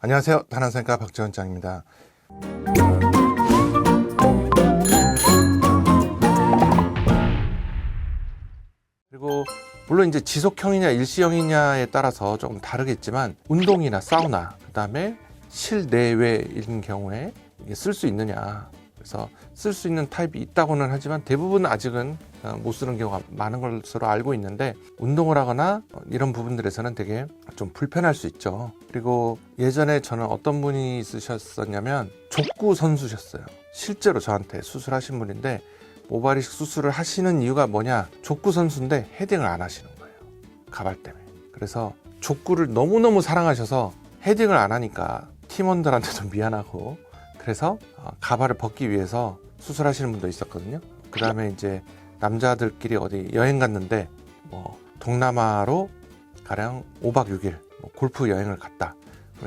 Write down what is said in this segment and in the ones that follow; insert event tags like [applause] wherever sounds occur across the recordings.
안녕하세요. 단한생과 박지원장입니다. 그리고 물론 이제 지속형이냐 일시형이냐에 따라서 조금 다르겠지만 운동이나 사우나 그다음에 실내외인 경우에 쓸 수 있느냐 그래서 쓸 수 있는 타입이 있다고는 하지만 대부분 아직은 어, 못 쓰는 경우가 많은 것으로 알고 있는데 운동을 하거나 어, 이런 부분들에서는 되게 좀 불편할 수 있죠. 그리고 예전에 저는 어떤 분이 있으셨었냐면 족구 선수셨어요. 실제로 저한테 수술하신 분인데 모발이식 수술을 하시는 이유가 뭐냐? 족구 선수인데 헤딩을 안 하시는 거예요. 가발 때문에. 그래서 족구를 너무너무 사랑하셔서 헤딩을 안 하니까 팀원들한테도 [laughs] 미안하고 그래서 어, 가발을 벗기 위해서 수술하시는 분도 있었거든요. 그 다음에 이제 남자들끼리 어디 여행 갔는데 뭐 동남아로 가령 5박 6일 뭐 골프 여행을 갔다.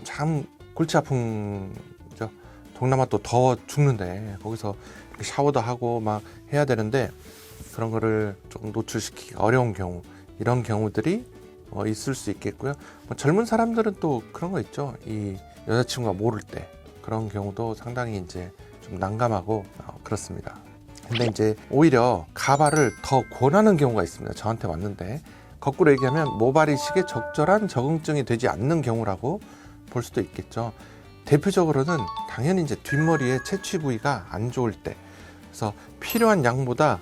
참 골치 아픈 죠. 동남아 또 더워 죽는데 거기서 샤워도 하고 막 해야 되는데 그런 거를 조금 노출시키기 어려운 경우 이런 경우들이 어, 있을 수 있겠고요. 뭐 젊은 사람들은 또 그런 거 있죠. 이 여자친구가 모를 때 그런 경우도 상당히 이제 좀 난감하고 어, 그렇습니다. 근데 이제 오히려 가발을 더 권하는 경우가 있습니다. 저한테 왔는데 거꾸로 얘기하면 모발이식에 적절한 적응증이 되지 않는 경우라고 볼 수도 있겠죠. 대표적으로는 당연히 이제 뒷머리에 채취 부위가 안 좋을 때 그래서 필요한 양보다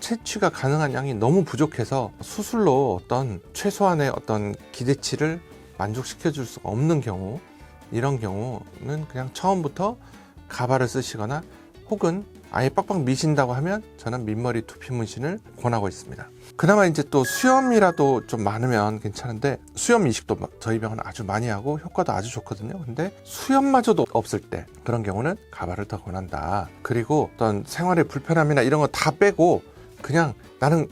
채취가 가능한 양이 너무 부족해서 수술로 어떤 최소한의 어떤 기대치를 만족시켜 줄 수가 없는 경우 이런 경우는 그냥 처음부터 가발을 쓰시거나 혹은 아예 빡빡 미신다고 하면 저는 민머리 두피 문신을 권하고 있습니다. 그나마 이제 또 수염이라도 좀 많으면 괜찮은데 수염 이식도 저희 병원은 아주 많이 하고 효과도 아주 좋거든요. 근데 수염마저도 없을 때 그런 경우는 가발을 더 권한다. 그리고 어떤 생활의 불편함이나 이런 거 다 빼고 그냥 나는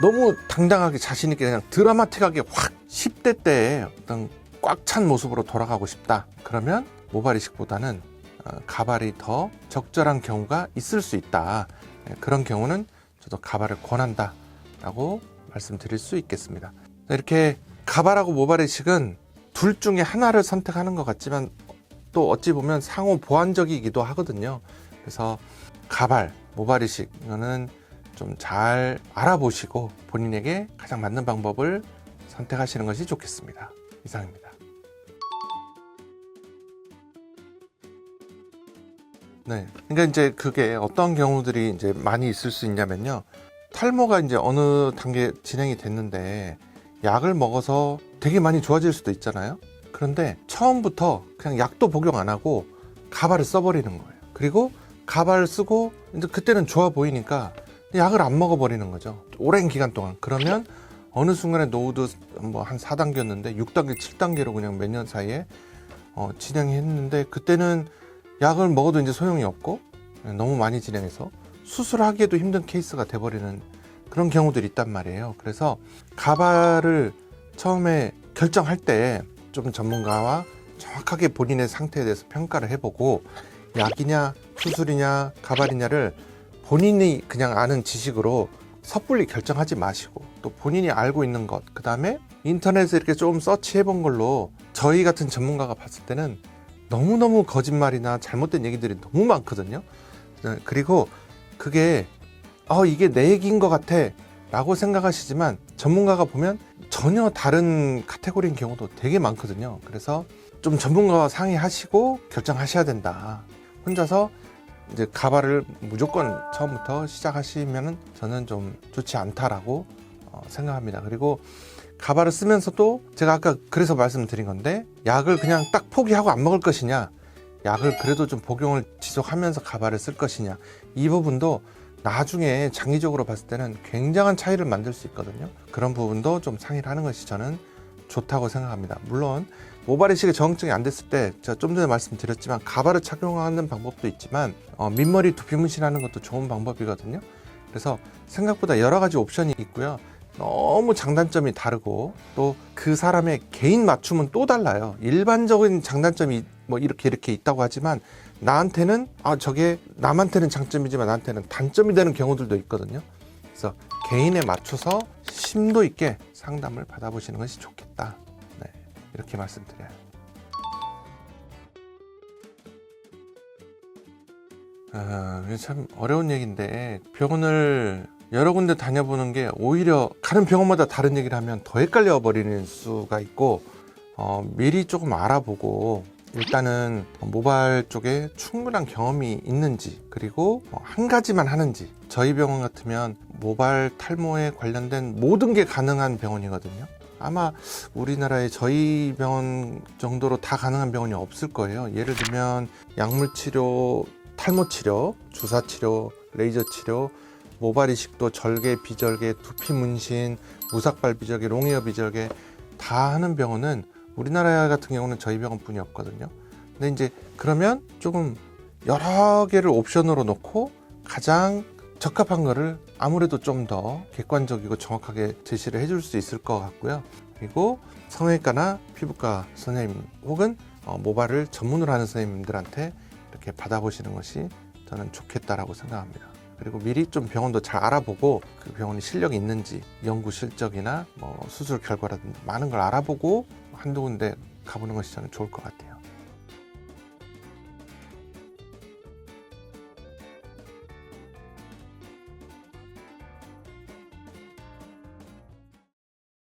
너무 당당하게 자신 있게 그냥 드라마틱하게 확 10대 때의 어떤 꽉 찬 모습으로 돌아가고 싶다. 그러면 모발 이식보다는 어, 가발이 더 적절한 경우가 있을 수 있다. 예, 그런 경우는 저도 가발을 권한다 라고 말씀드릴 수 있겠습니다. 이렇게 가발하고 모발 이식은 둘 중에 하나를 선택하는 것 같지만 또 어찌 보면 상호 보완적이기도 하거든요. 그래서 가발, 모발 이식 이거는 좀 잘 알아보시고 본인에게 가장 맞는 방법을 선택하시는 것이 좋겠습니다. 이상입니다. 네. 그러니까 이제 그게 어떤 경우들이 이제 많이 있을 수 있냐면요. 탈모가 이제 어느 단계 진행이 됐는데 약을 먹어서 되게 많이 좋아질 수도 있잖아요. 그런데 처음부터 그냥 약도 복용 안 하고 가발을 써버리는 거예요. 그리고 가발을 쓰고 이제 그때는 좋아 보이니까 약을 안 먹어버리는 거죠. 오랜 기간 동안. 그러면 어느 순간에 노후도 뭐 한 4단계였는데 6단계, 7단계로 그냥 몇 년 사이에 어, 진행했는데 그때는 약을 먹어도 이제 소용이 없고 예, 너무 많이 진행해서 수술하기에도 힘든 케이스가 돼버리는 그런 경우들이 있단 말이에요. 그래서 가발을 처음에 결정할 때 좀 전문가와 정확하게 본인의 상태에 대해서 평가를 해보고 약이냐 수술이냐 가발이냐를 본인이 그냥 아는 지식으로 섣불리 결정하지 마시고 또 본인이 알고 있는 것, 그 다음에 인터넷에 이렇게 좀 서치해 본 걸로 저희 같은 전문가가 봤을 때는 너무너무 거짓말이나 잘못된 얘기들이 너무 많거든요. 네, 그리고 그게 어, 이게 내 얘기인 것 같아 라고 생각하시지만 전문가가 보면 전혀 다른 카테고리인 경우도 되게 많거든요. 그래서 좀 전문가와 상의하시고 결정하셔야 된다. 혼자서 이제 가발을 무조건 처음부터 시작하시면은 저는 좀 좋지 않다라고 어, 생각합니다. 그리고 가발을 쓰면서도 제가 아까 그래서 말씀드린 건데 약을 그냥 딱 포기하고 안 먹을 것이냐 약을 그래도 좀 복용을 지속하면서 가발을 쓸 것이냐 이 부분도 나중에 장기적으로 봤을 때는 굉장한 차이를 만들 수 있거든요. 그런 부분도 좀 상의를 하는 것이 저는 좋다고 생각합니다. 물론 모발 이식의 정증이 안 됐을 때 제가 좀 전에 말씀드렸지만 가발을 착용하는 방법도 있지만 어, 민머리 두피 문신하는 것도 좋은 방법이거든요. 그래서 생각보다 여러 가지 옵션이 있고요. 너무 장단점이 다르고 또 그 사람의 개인 맞춤은 또 달라요. 일반적인 장단점이 뭐 이렇게 이렇게 있다고 하지만 나한테는 아 저게 남한테는 장점이지만 나한테는 단점이 되는 경우들도 있거든요. 그래서 개인에 맞춰서 심도 있게 상담을 받아보시는 것이 좋겠다. 네, 이렇게 말씀드려요. 아, 참 어려운 얘기인데 병원을 여러 군데 다녀보는 게 오히려 가는 병원마다 다른 얘기를 하면 더 헷갈려 버리는 수가 있고 어, 미리 조금 알아보고 일단은 모발 쪽에 충분한 경험이 있는지 그리고 어, 한 가지만 하는지 저희 병원 같으면 모발 탈모에 관련된 모든 게 가능한 병원이거든요. 아마 우리나라에 저희 병원 정도로 다 가능한 병원이 없을 거예요. 예를 들면 약물 치료, 탈모 치료, 주사 치료, 레이저 치료, 모발 이식도 절개, 비절개, 두피 문신, 무삭발 비절개, 롱웨어 비절개 다 하는 병원은 우리나라 같은 경우는 저희 병원뿐이 없거든요. 근데 이제 그러면 조금 여러 개를 옵션으로 놓고 가장 적합한 거를 아무래도 좀 더 객관적이고 정확하게 제시를 해줄 수 있을 것 같고요. 그리고 성형외과나 피부과 선생님 혹은 어, 모발을 전문으로 하는 선생님들한테 이렇게 받아보시는 것이 저는 좋겠다라고 생각합니다. 그리고 미리 좀 병원도 잘 알아보고 그 병원이 실력이 있는지 연구 실적이나 뭐 수술 결과라든지 많은 걸 알아보고 한두 군데 가보는 것이 저는 좋을 것 같아요.